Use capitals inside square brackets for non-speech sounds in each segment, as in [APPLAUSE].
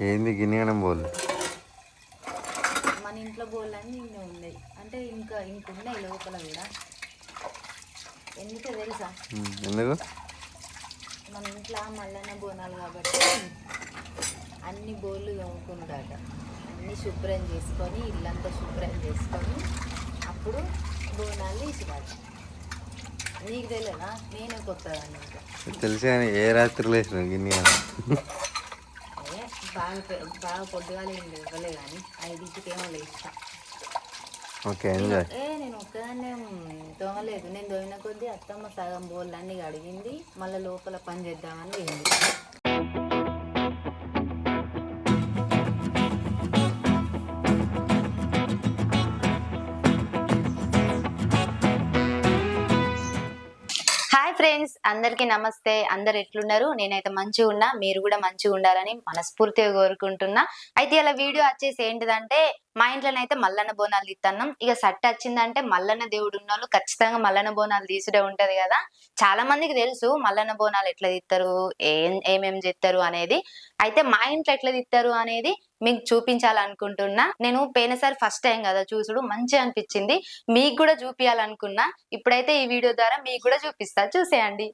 ఏంది గిన్నెగనం పోలు మన ఇంట్లో బోళ్ళు అన్నీ ఇన్ని ఉన్నాయి. అంటే ఇంకా ఇంక ఉన్నాయి లోపల కూడా. ఎందుకో తెలుసా? ఎందుకు? మన ఇంట్లో మల్లన్న బోనాలు కాబట్టి అన్ని బోళ్ళు తోముకున్నాడట అన్ని శుభ్రం చేసుకొని ఇల్లంతా శుభ్రం చేసుకొని అప్పుడు బోనాలు తీసిరాడు నీకు తెలియదా? నేనే కొత్తదాన్ని ఇంకా. తెలిసి ఏ రాత్రి లేచిన గిన్నెగనం? ఏ, బాగా బాగా పొద్దుగాల ఏం ఇవ్వలే కానీ ఐదింటికేమో లేస్తా. Okay enjoy. ఏ నేను ఒక్కదాన్నే తోమలేదు నేను తోమిన కొద్దీ అత్తమ్మ సగం బోళ్ళు అన్ని కడిగింది మళ్ళీ లోపల పని చేద్దామని లేయింది హాయ్ ఫ్రెండ్స్ అందరికీ నమస్తే. అందరు ఎట్లున్నారు? నేనైతే మంచిగా ఉన్నా మీరు కూడా మంచిగా ఉండాలని మనస్ఫూర్తిగా కోరుకుంటున్నా. అయితే ఇలా వీడియో వచ్చేసి ఏంటిదంటే మా ఇంట్లోనైతే మల్లన్న బోనాలు తీస్తున్నాం ఇక సట్ట వచ్చిందంటే మల్లన్న దేవుడు ఉన్న వాళ్ళు ఖచ్చితంగా మల్లన్న బోనాలు తీసుడే ఉంటది కదా. చాలా మందికి తెలుసు మల్లన్న బోనాలు ఎట్లా తీస్తారు ఏం ఏమేం చేస్తారు అనేది. అయితే మా ఇంట్లో ఎట్లా తీస్తారు అనేది మీకు చూపించాలనుకుంటున్నా. నేను పోయినసారి ఫస్ట్ టైం కదా చూసుడు మంచిగా అనిపించింది. మీకు కూడా చూపించాలనుకున్నా ఇప్పుడైతే ఈ వీడియో ద్వారా మీకు కూడా చూపిస్తా. చూసేయండి.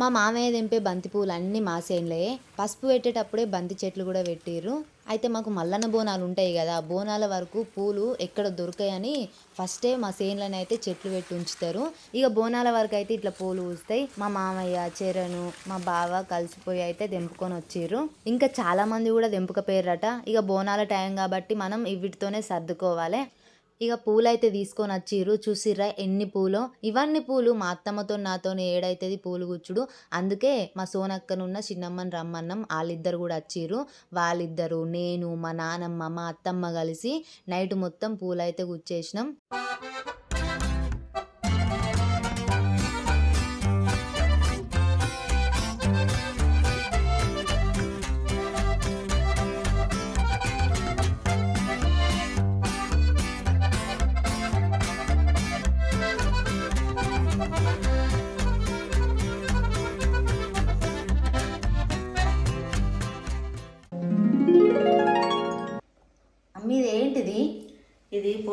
మా మామయ్య తెంపే బంతి పూలు అన్ని మా చేనులే. పసుపు పెట్టేటప్పుడే బంతి చెట్లు కూడా పెట్టిర్రు. అయితే మాకు మల్లన్న బోనాలు ఉంటాయి కదా బోనాల వరకు పూలు ఎక్కడ దొరకాయని ఫస్టే మా చేనులను అయితే చెట్లు పెట్టి ఉంచుతారు. ఇక బోనాల వరకు అయితే ఇట్లా పూలు పూస్తాయి. మా మామయ్య చరణు మా బావ కలిసిపోయి అయితే తెంపుకొని వచ్చిర్రు. ఇంకా చాలామంది కూడా తెంపుకపోయారట ఇక బోనాల టైం కాబట్టి మనం వీటితోనే సర్దుకోవాలి. ఇక పూలైతే తీసుకొని వచ్చిర్రు. చూసిర్రా ఎన్ని పూలో? ఇవన్నీ పూలు మా అత్తమ్మతో నాతో ఏడైతుంది పూలు గుచ్చుడు. అందుకే మా సోనక్కనున్న చిన్నమ్మని రమ్మన్నం. వాళ్ళిద్దరు కూడా వచ్చిర్రు. వాళ్ళిద్దరు నేను మా నానమ్మ మా అత్తమ్మ కలిసి నైట్ మొత్తం పూలైతే అయితే గుచ్చేసినాం.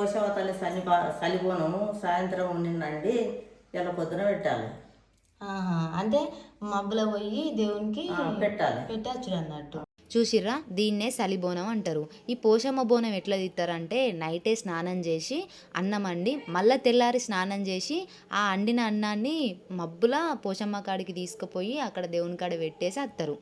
ఇది పోషవతల్లి సని సాయంత్రం ఉండిందండి ఇలా పొద్దున పెట్టాలి. అంటే మబ్బులో పోయి దేవునికి పెట్టాలి. పెట్టచ్చు అన్నట్టు చూసిర్రా? దీన్నే సలిబోనం అంటారు. ఈ పోషమ్మ బోనం ఎట్లా తీస్తారంటే నైటే స్నానం చేసి అన్నం అండి మళ్ళా తెల్లారి స్నానం చేసి ఆ అండిన అన్నాన్ని మబ్బుల పోషమ్మ కాడికి తీసుకుపోయి అక్కడ దేవుని కాడ పెట్టేసి వస్తారు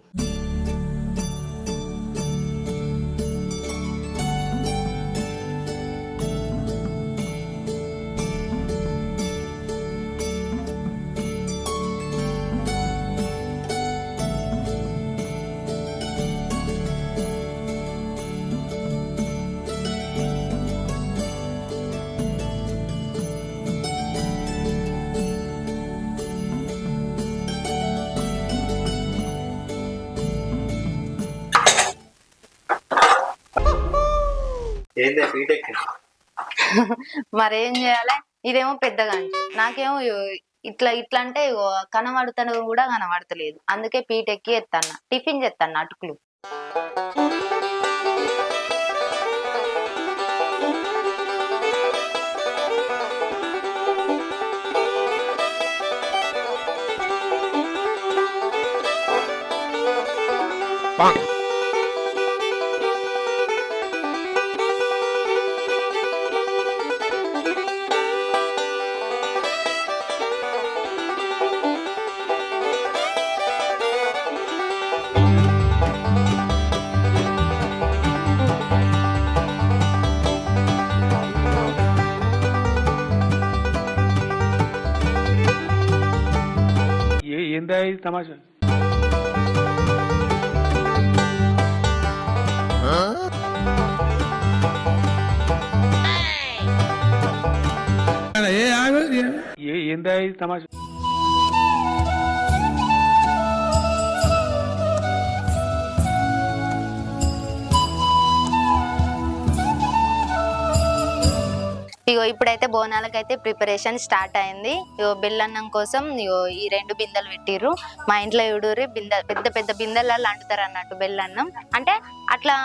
మరేం చేయాలి? ఇదేమో పెద్దగా అంచు నాకేమో ఇట్లా ఇట్లా అంటే ఇగో కనబడుతాను కూడా కనబడతలేదు. అందుకే పీటెక్కి ఎత్తన్నా. టిఫిన్ చేస్తాను అటుకులు. ఏ ఏందా ఇది తమాషా ఏ ఏందా ఇగో ఇప్పుడైతే బోనాలకైతే ప్రిపరేషన్ స్టార్ట్ అయింది. ఇగో బెల్లన్నం కోసం ఇగో ఈ రెండు బిందెలు పెట్టిర్రు. మా ఇంట్లో ఇడురి బిందె పెద్ద పెద్ద బిందెలలో అంటుతారు అన్నట్టు బెల్లన్నం అంటే అట్లా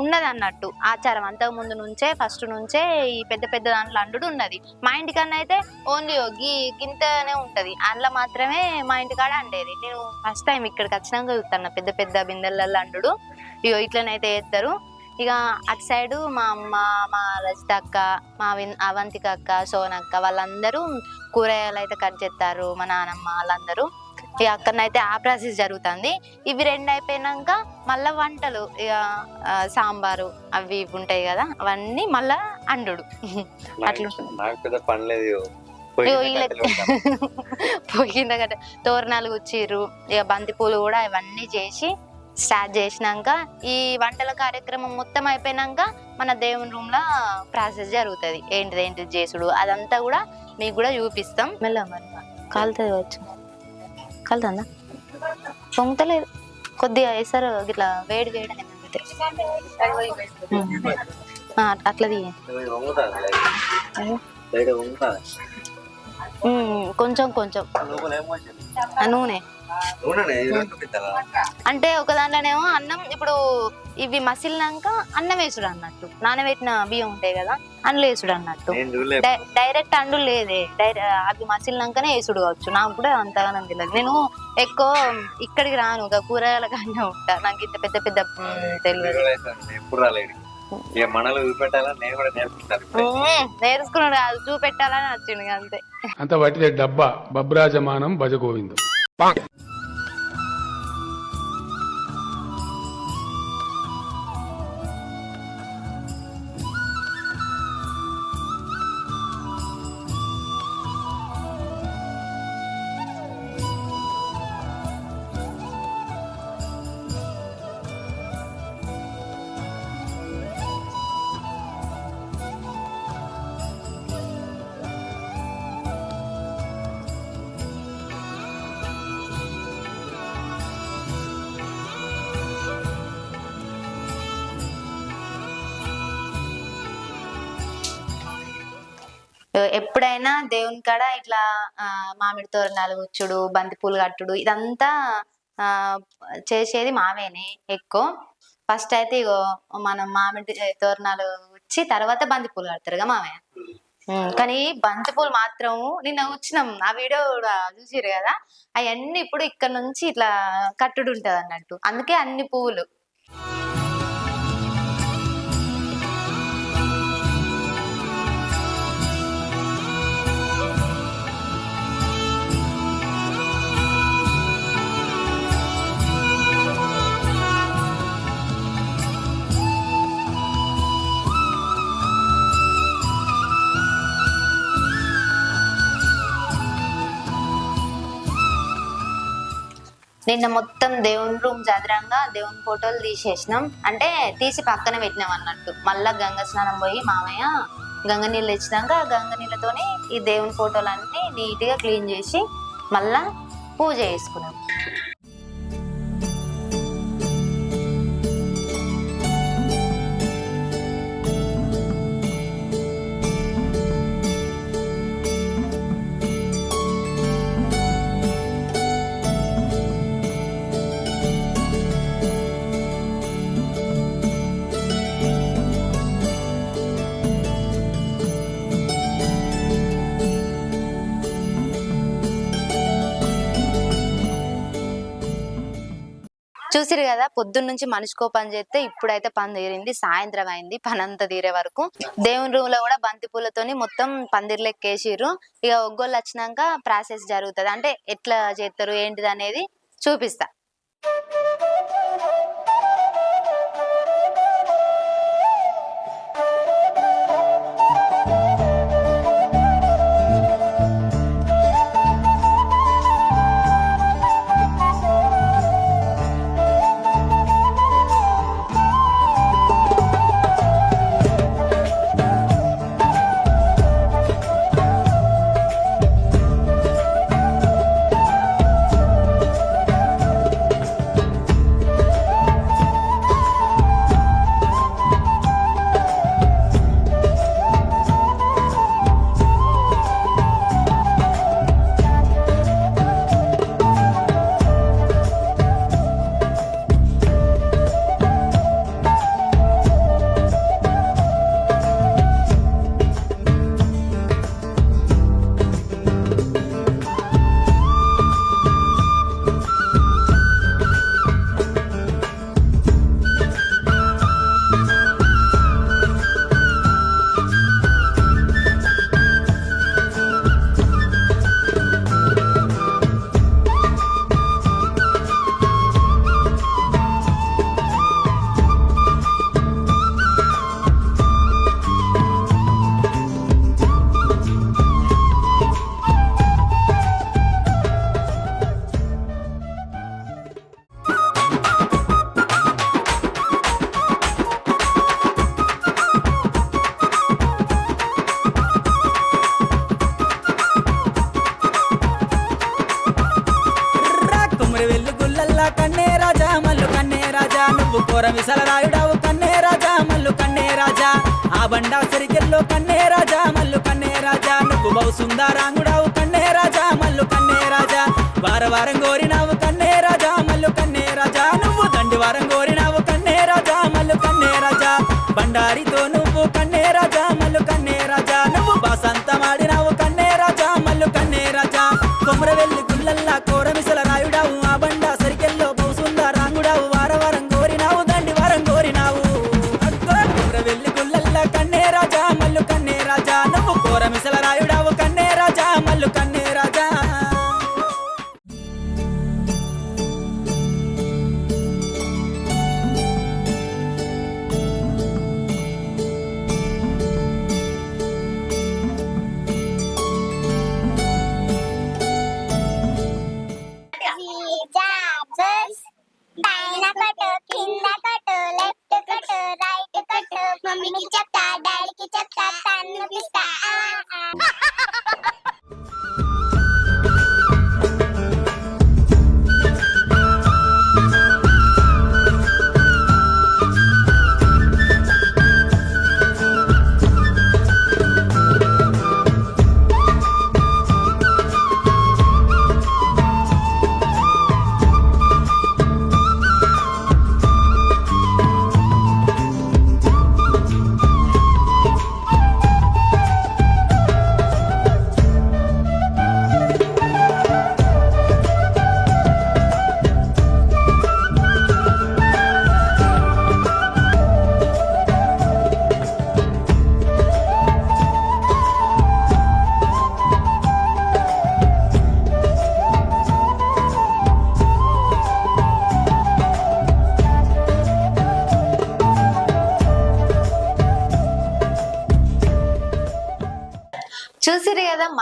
ఉన్నది అన్నట్టు ఆచారం. అంతకు ముందు నుంచే ఫస్ట్ నుంచే ఈ పెద్ద పెద్ద దాంట్లో అండుడు ఉన్నది. మా ఇంటికన్నా అయితే ఓన్లీ గీ గింతనే ఉంటది. అందులో మాత్రమే మా ఇంటికాడ అండేది. నేను ఫస్ట్ టైం ఇక్కడికి వచ్చినాక చూస్తాను పెద్ద పెద్ద బిందెలలో అండుడు ఇగో ఇట్లనైతే వేస్తారు ఇక అటు సైడు మా అమ్మ మా రజిత అక్క మా విన్ అవంతిక అక్క సోనక్క వాళ్ళందరూ కూరగాయలు అయితే కట్ చేస్తారు మా నానమ్మ వాళ్ళందరూ. ఇక అక్కడనైతే ఆ ప్రాసెస్ జరుగుతుంది. ఇవి రెండు అయిపోయినాక మళ్ళా వంటలు ఇక సాంబారు అవి ఇవి ఉంటాయి కదా అవన్నీ మళ్ళా అండు అట్లా. గట్ట [LAUGHS] తోరణాలు గుచ్చిర్రు ఇక బంతి పూలు కూడా ఇవన్నీ చేసి స్టార్ట్ చేసినాక ఈ వంటల కార్యక్రమం మొత్తం అయిపోయినాక మన దేవుని రూమ్ లా ప్రాసెస్ జరుగుతుంది. ఏంటిది ఏంటిది చేసుడు అదంతా కూడా మీకు కూడా చూపిస్తాం. మెల్ల మరి కాలుతుంది వచ్చు కాలుతుందా? పొంగతలేదు. కొద్దిగా వేసారు ఇట్లా వేడి వేడి అట్లా కొంచెం కొంచెం. ఆ నూనె. అంటే ఒక దాంట్లోనేమో అన్నం ఇప్పుడు ఇవి మసిలినాక అన్నం వేసుడు అన్నట్టు. నానబెట్టిన బియ్యం ఉంటాయి కదా అందులో వేసుడు అన్నట్టు. డైరెక్ట్ అండు లేదే. డైరెక్ట్ అవి మసిలినాకనే వేసుడు కావచ్చు. నాకు కూడా అంతగానం తెలియదు. నేను ఎక్కువ ఇక్కడికి రాను కూరగాయల కానీ ఉంటా. నాకు ఇంత పెద్ద పెద్ద తెలియదు. నేర్చుకున్నాడు కాదు చూపెట్టాలని వచ్చిండు ఇక అంతే. అంత వట్టిదే డబ్బా బబ్రాజమానం Bonk. ఎప్పుడైనా దేవుని కాడ ఇట్లా మామిడి తోరణాలు గుచ్చుడు బంతి పూలు కట్టుడు ఇదంతా ఆ చేసేది మావేనే ఎక్కువ. ఫస్ట్ అయితే ఇగో మనం మామిడి తోరణాలు గుచ్చి తర్వాత బంతి పూలు కడతారుగా మావయ్య? ఉమ్, కానీ బంతి పూలు మాత్రం నిన్న వచ్చినాం ఆ వీడియో కూడా చూసిరు కదా? అవన్నీ ఇప్పుడు ఇక్కడ నుంచి ఇట్లా కట్టుడు ఉంటది అన్నట్టు అందుకే అన్ని పువ్వులు. నిన్న మొత్తం దేవుని రూమ్ చదరంగా దేవుని ఫోటోలు తీసేసినాం. అంటే తీసి పక్కన పెట్టినాం అన్నట్టు. మళ్ళా గంగ స్నానం పోయి మామయ్య గంగ నీళ్ళు ఇచ్చినాక ఆ గంగ నీళ్ళతోనే ఈ దేవుని ఫోటోలన్నీ నీట్గా క్లీన్ చేసి మళ్ళా పూజ చేసుకున్నాం. చూసిరు కదా పొద్దున్న నుంచి మనిషికో పని చేస్తే ఇప్పుడైతే పని తీరింది సాయంత్రం అయింది పని అంతా తీరే వరకు. దేవుని రూమ్లో కూడా బంతి పూలతోని మొత్తం పందిర్లు ఎక్కేసిర్రు. ఇక ఒగ్గోళ్ళు వచ్చినాక ప్రాసెస్ జరుగుతుంది. అంటే ఎట్లా చేస్తారు ఏంటిది అనేది చూపిస్తా. రాజా నువ్వు రాయుడావు కన్నే రాజా మల్లు కన్నే రాజా. ఆ బండా సరికెల్లో కన్నే రాజా మల్లు కన్నే రాజా. నువ్వు బహు సుందరాంగుడావు కన్నే రాజా మల్లు కన్నే రాజా. వార వారం కోరినావు కన్నే రాజా మల్లు కన్నే రాజా. నువ్వు దండి వారం కోరినావు కన్నే రాజా మల్లు కన్నే రాజా. బండారితోను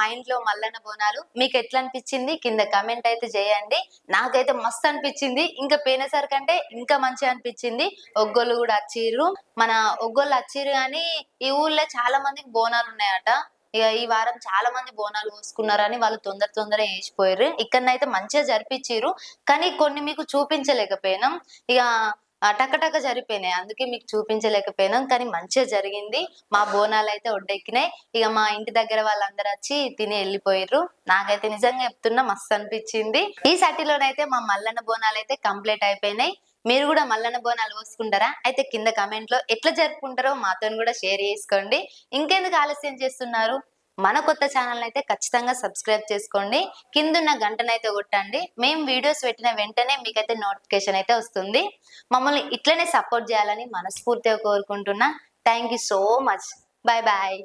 మా ఇంట్లో మల్లన్న బోనాలు. మీకు ఎట్లా అనిపించింది కింద కమెంట్ అయితే చేయండి. నాకైతే మస్తు అనిపించింది. ఇంకా పోయినసారి కంటే ఇంకా మంచిగా అనిపించింది. ఒగ్గోళ్ళు కూడా వచ్చిర్రు మన ఒగ్గోళ్ళు వచ్చిర్రు కానీ ఈ ఊర్లో చాలా మందికి బోనాలు ఉన్నాయట. ఇక ఈ వారం చాలా మంది బోనాలు పోసుకున్నారని వాళ్ళు తొందర తొందర వేసిపోయారు ఇక్కడనైతే మంచిగా జరిపించారు కానీ కొన్ని మీకు చూపించలేకపోయినాం. ఇక టకటక జరిపోయినాయి. అందుకే మీకు చూపించలేకపోయినాం కానీ మంచిగా జరిగింది. మా బోనాలు అయితే ఒడ్డెక్కినాయి. ఇక మా ఇంటి దగ్గర వాళ్ళందరూ వచ్చి తిని వెళ్ళిపోయారు నాకైతే నిజంగా చెప్తున్నా మస్తు అనిపించింది. ఈ సటిలోనైతే మా మల్లన్న బోనాలు అయితే కంప్లీట్ అయిపోయినాయి. మీరు కూడా మల్లన్న బోనాలు పోసుకుంటారా? అయితే కింద కమెంట్లో ఎట్లా జరుపుకుంటారో మాతో కూడా షేర్ చేసుకోండి. ఇంకెందుకు ఆలస్యం చేస్తున్నారు? మన కొత్త ఛానల్ అయితే ఖచ్చితంగా సబ్స్క్రైబ్ చేసుకోండి. కిందున్న గంటనైతే కొట్టండి. మేము వీడియోస్ పెట్టిన వెంటనే మీకైతే నోటిఫికేషన్ అయితే వస్తుంది. మమ్మల్ని ఇట్లనే సపోర్ట్ చేయాలని మనస్ఫూర్తిగా కోరుకుంటున్నా. Thank you so much bye bye